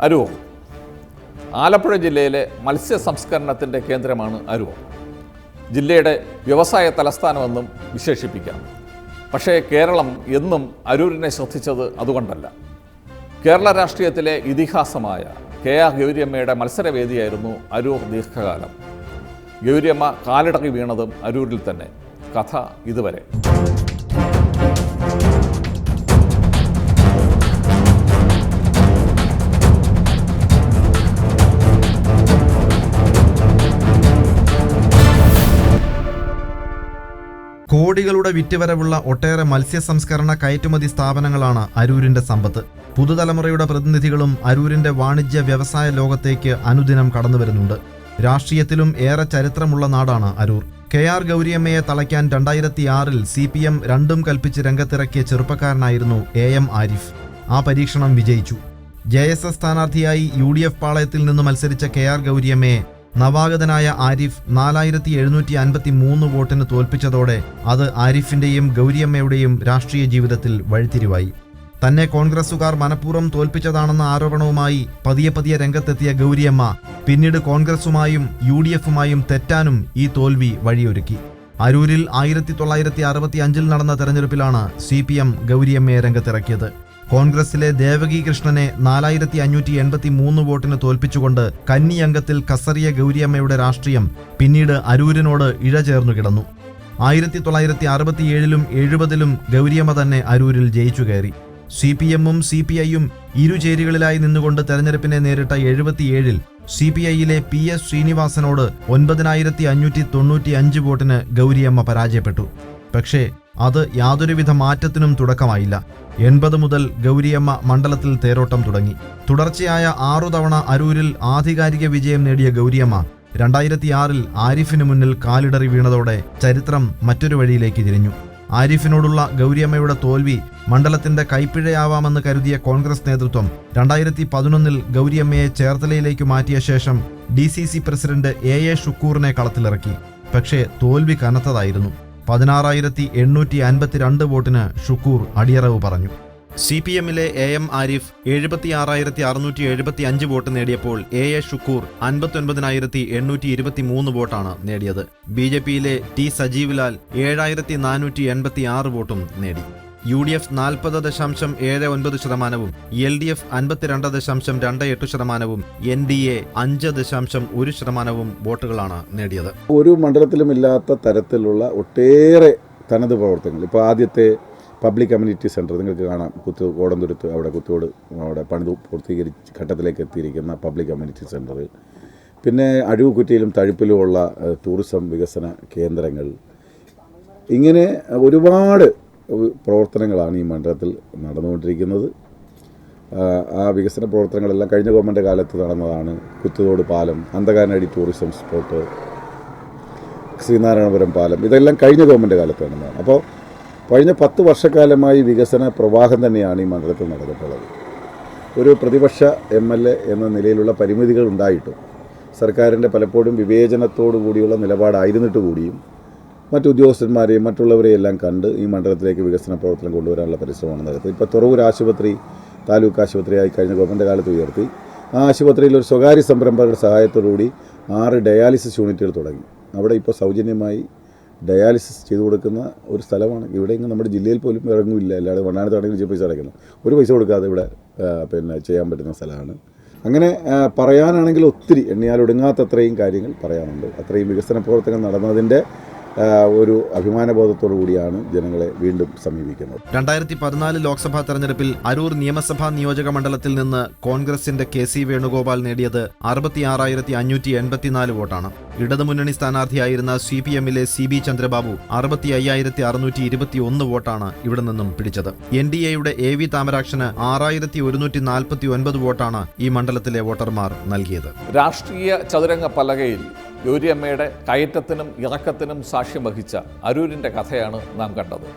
അരൂർ. ആലപ്പുഴ ജില്ലയിലെ മത്സ്യ സംസ്കരണത്തിന്റെ കേന്ദ്രമാണ് അരൂർ. ജില്ലയുടെ വ്യവസായ തലസ്ഥാനമെന്നും വിശേഷിപ്പിക്കാം. പക്ഷേ കേരളം എന്നും അരൂരിനെ ശ്രദ്ധിച്ചത് അതുകൊണ്ടല്ല. കേരള രാഷ്ട്രീയത്തിലെ ഇതിഹാസമായ കെ ആർ ഗൗരിയമ്മയുടെ മത്സരവേദിയായിരുന്നു അരൂർ ദീർഘകാലം. ഗൗരിയമ്മ കാലിടകി വീണതും അരൂരിൽ തന്നെ. കഥ ഇതുവരെ. കോടികളുടെ വിറ്റുവരവുള്ള ഒട്ടേറെ മത്സ്യ സംസ്കരണ കയറ്റുമതി സ്ഥാപനങ്ങളാണ് അരൂരിന്റെ സമ്പത്ത്. പുതുതലമുറയുടെ പ്രതിനിധികളും അരൂരിന്റെ വാണിജ്യ വ്യവസായ ലോകത്തേക്ക് അനുദിനം കടന്നുവരുന്നുണ്ട് രാഷ്ട്രീയത്തിലും ഏറെ ചരിത്രമുള്ള നാടാണ് അരൂർ. കെ ആർ ഗൗരിയമ്മയെ തളയ്ക്കാൻ രണ്ടായിരത്തി ആറിൽ സി പി എം രണ്ടും കൽപ്പിച്ച് രംഗത്തിറക്കിയ ചെറുപ്പക്കാരനായിരുന്നു എ എം ആരിഫ്. ആ പരീക്ഷണം വിജയിച്ചു. ജെ എസ് എസ് സ്ഥാനാർത്ഥിയായി യു ഡി എഫ് പാളയത്തിൽ നിന്ന് മത്സരിച്ച കെ ആർ ഗൗരിയമ്മയെ നവാഗതനായ ആരിഫ് നാലായിരത്തി എഴുന്നൂറ്റി അൻപത്തി മൂന്ന് വോട്ടിന് തോൽപ്പിച്ചതോടെ അത് ആരിഫിന്റെയും ഗൗരിയമ്മയുടെയും രാഷ്ട്രീയ ജീവിതത്തിൽ വഴിത്തിരിവായി. തന്നെ കോൺഗ്രസുകാർ മനഃപൂർവം തോൽപ്പിച്ചതാണെന്ന ആരോപണവുമായി പതിയെ പതിയെ രംഗത്തെത്തിയ ഗൗരിയമ്മ പിന്നീട് കോൺഗ്രസുമായും യു ഡി എഫുമായും തെറ്റാനും ഈ തോൽവി വഴിയൊരുക്കി. അരൂരിൽ ആയിരത്തി തൊള്ളായിരത്തി അറുപത്തി അഞ്ചിൽ നടന്ന തെരഞ്ഞെടുപ്പിലാണ് സി പി എം ഗൗരിയമ്മയെ രംഗത്തിറക്കിയത്. കോൺഗ്രസിലെ ദേവകി കൃഷ്ണനെ നാലായിരത്തി അഞ്ഞൂറ്റി എൺപത്തി മൂന്ന് വോട്ടിന് തോൽപ്പിച്ചുകൊണ്ട് കന്നി അംഗത്തിൽ കസറിയ ഗൗരിയമ്മയുടെ രാഷ്ട്രീയം പിന്നീട് അരൂരിനോട് ഇഴചേർന്നു കിടന്നു. ആയിരത്തി തൊള്ളായിരത്തി അറുപത്തിയേഴിലും എഴുപതിലും ഗൗരിയമ്മ തന്നെ അരൂരിൽ ജയിച്ചു കയറി. സി പി എമ്മും സി പി ഐയും ഇരുചേരികളിലായി നിന്നുകൊണ്ട് തെരഞ്ഞെടുപ്പിനെ നേരിട്ട എഴുപത്തിയേഴിൽ സി പി ഐയിലെ പി എസ് ശ്രീനിവാസനോട് ഒൻപതിനായിരത്തി അഞ്ഞൂറ്റി തൊണ്ണൂറ്റി അഞ്ച് വോട്ടിന് ഗൗരിയമ്മ പരാജയപ്പെട്ടു. പക്ഷേ അത് യാതൊരുവിധ മാറ്റത്തിനും തുടക്കമായില്ല. എൺപത് മുതൽ ഗൗരിയമ്മ മണ്ഡലത്തിൽ തേരോട്ടം തുടങ്ങി. തുടർച്ചയായ ആറു തവണ അരൂരിൽ ആധികാരിക വിജയം നേടിയ ഗൗരിയമ്മ രണ്ടായിരത്തി ആറിൽ ആരിഫിന് മുന്നിൽ കാലിടറി വീണതോടെ ചരിത്രം മറ്റൊരു വഴിയിലേക്ക് തിരിഞ്ഞു. ആരിഫിനോടുള്ള ഗൗരിയമ്മയുടെ തോൽവി മണ്ഡലത്തിന്റെ കൈപ്പിഴയാവാമെന്ന് കരുതിയ കോൺഗ്രസ് നേതൃത്വം രണ്ടായിരത്തി പതിനൊന്നിൽ ഗൗരിയമ്മയെ ചേർത്തലയിലേക്ക് മാറ്റിയ ശേഷം ഡി പ്രസിഡന്റ് എ എ ഷുക്കൂറിനെ കളത്തിലിറക്കി. പക്ഷേ തോൽവി കനത്തതായിരുന്നു. പതിനാറായിരത്തി എണ്ണൂറ്റി അൻപത്തിരണ്ട് വോട്ടിന് ഷുക്കൂർ അടിയറവ് പറഞ്ഞു. സി പി എമ്മിലെ എ എം ആരിഫ് എഴുപത്തി ആറായിരത്തി അറുന്നൂറ്റി എഴുപത്തി അഞ്ച് വോട്ട് നേടിയപ്പോൾ എ എ ഷുക്കൂർ അൻപത്തൊൻപതിനായിരത്തി എണ്ണൂറ്റി ഇരുപത്തി മൂന്ന് വോട്ടാണ് നേടിയത്. ബി ജെ പിയിലെ ടി സജീവ് ലാൽ ഏഴായിരത്തി നാനൂറ്റി എൺപത്തി ആറ് വോട്ടും നേടി. യു ഡി എഫ് നാൽപ്പത് ദശാംശം ഏഴ് ഒൻപത് ശതമാനവും എൽ ഡി എഫ് അൻപത്തിരണ്ട് ദശാംശം രണ്ട് എട്ട് ശതമാനവും എൻ ഡി എ അഞ്ച് ദശാംശം ഒരു ശതമാനവും വോട്ടുകളാണ് നേടിയത്. ഒരു മണ്ഡലത്തിലും ഇല്ലാത്ത തരത്തിലുള്ള ഒട്ടേറെ തനത് പ്രവർത്തനങ്ങൾ. ഇപ്പോൾ ആദ്യത്തെ പബ്ലിക് കമ്മ്യൂണിറ്റി സെന്റർ നിങ്ങൾക്ക് കാണാം കുത്തു കോടന്തുരുത്ത് അവിടെ കുത്തോട് അവിടെ പണിത് പൂർത്തീകരിച്ച് ഘട്ടത്തിലേക്ക് എത്തിയിരിക്കുന്ന പബ്ലിക് കമ്മ്യൂണിറ്റി സെന്റർ പിന്നെ അഴിവുകുറ്റിയിലും തഴുപ്പിലുമുള്ള ടൂറിസം വികസന കേന്ദ്രങ്ങൾ. ഇങ്ങനെ ഒരുപാട് പ്രവർത്തനങ്ങളാണ് ഈ മണ്ഡലത്തിൽ നടന്നുകൊണ്ടിരിക്കുന്നത്. ആ, വികസന പ്രവർത്തനങ്ങളെല്ലാം കഴിഞ്ഞ ഗവൺമെന്റ് കാലത്ത് നടന്നതാണ്. കുത്തുതോട് പാലം അന്തകാനടി ടൂറിസം സ്പോട്ട് ശ്രീനാരായണപുരം പാലം ഇതെല്ലാം കഴിഞ്ഞ ഗവൺമെന്റ് കാലത്ത് നടന്നതാണ്. അപ്പോൾ കഴിഞ്ഞ പത്ത് വർഷക്കാലമായി വികസന പ്രവാഹം തന്നെയാണ് ഈ മണ്ഡലത്തിൽ നടന്നിട്ടുള്ളത്. ഒരു പ്രതിപക്ഷ എം എൽ എ എന്ന നിലയിലുള്ള പരിമിതികൾ ഉണ്ടായിട്ടും സർക്കാരിന്റെ പലപ്പോഴും വിവേചനത്തോടു കൂടിയുള്ള നിലപാടായിരുന്നിട്ട് കൂടിയും മറ്റു ഉദ്യോഗസ്ഥന്മാരെയും മറ്റുള്ളവരെയെല്ലാം കണ്ട് ഈ മണ്ഡലത്തിലേക്ക് വികസന പ്രവർത്തനം കൊണ്ടുവരാനുള്ള പരിശ്രമമാണ് നടത്തുന്നത് ഇപ്പോൾ തുറവൂർ ആശുപത്രി താലൂക്ക് ആശുപത്രിയായി കഴിഞ്ഞ ഗവൺമെന്റ് കാലത്ത് ഉയർത്തി. ആ ആശുപത്രിയിൽ ഒരു സ്വകാര്യ സംരംഭകരുടെ സഹായത്തോടുകൂടി ആറ് ഡയാലിസിസ് യൂണിറ്റുകൾ തുടങ്ങി. അവിടെ ഇപ്പോൾ സൗജന്യമായി ഡയാലിസിസ് ചെയ്തു കൊടുക്കുന്ന ഒരു സ്ഥലമാണ്. ഇവിടെ ഇങ്ങ് നമ്മുടെ ജില്ലയിൽ പോലും ഇറങ്ങില്ല അല്ലാതെ വണ്ണാനത്താണെങ്കിൽ പൈസ അടയ്ക്കണം ഒരു പൈസ കൊടുക്കാതെ ഇവിടെ പിന്നെ ചെയ്യാൻ പറ്റുന്ന സ്ഥലമാണ്. അങ്ങനെ പറയാനാണെങ്കിൽ ഒത്തിരി എണ്ണിയാൽ ഒടുങ്ങാത്തത്രയും കാര്യങ്ങൾ പറയാനുണ്ട്. അത്രയും വികസന പ്രവർത്തനങ്ങൾ നടന്നതിന്റെ ഒരു അഭിമാനബോധത്തോടു കൂടിയാണ് ജനങ്ങളെ വീണ്ടും സമീപിക്കുന്നത്. രണ്ടായിരത്തി പതിനാല് ലോക്സഭാ തെരഞ്ഞെടുപ്പിൽ അരൂർ നിയമസഭാ നിയോജക മണ്ഡലത്തിൽ നിന്ന് കോൺഗ്രസിന്റെ കെ സി വേണുഗോപാൽ നേടിയത് അറുപത്തിയാറായിരത്തി അഞ്ഞൂറ്റി എൺപത്തിനാല് വോട്ടാണ്. ഇടതുമുന്നണി സ്ഥാനാർത്ഥിയായിരുന്ന സി പി എമ്മിലെ സി ബി ചന്ദ്രബാബു അറുപത്തി അയ്യായിരത്തി അറുന്നൂറ്റി ഇരുപത്തി ഒന്ന് വോട്ടാണ് ഇവിടെ നിന്നും പിടിച്ചത്. എൻ ഡി എയുടെ എ വി താമരാക്ഷന് ആറായിരത്തി ഒരുന്നൂറ്റി നാൽപ്പത്തി ഒൻപത് വോട്ടാണ് ഈ മണ്ഡലത്തിലെ വോട്ടർമാർ നൽകിയത്. രാഷ്ട്രീയ ചതുരംഗ പലകയിൽ ഗൗരിയമ്മയുടെ കയറ്റത്തിനും ഇറക്കത്തിനും സാക്ഷ്യം വഹിച്ച അരൂരിന്റെ കഥയാണ് നാം കണ്ടത്.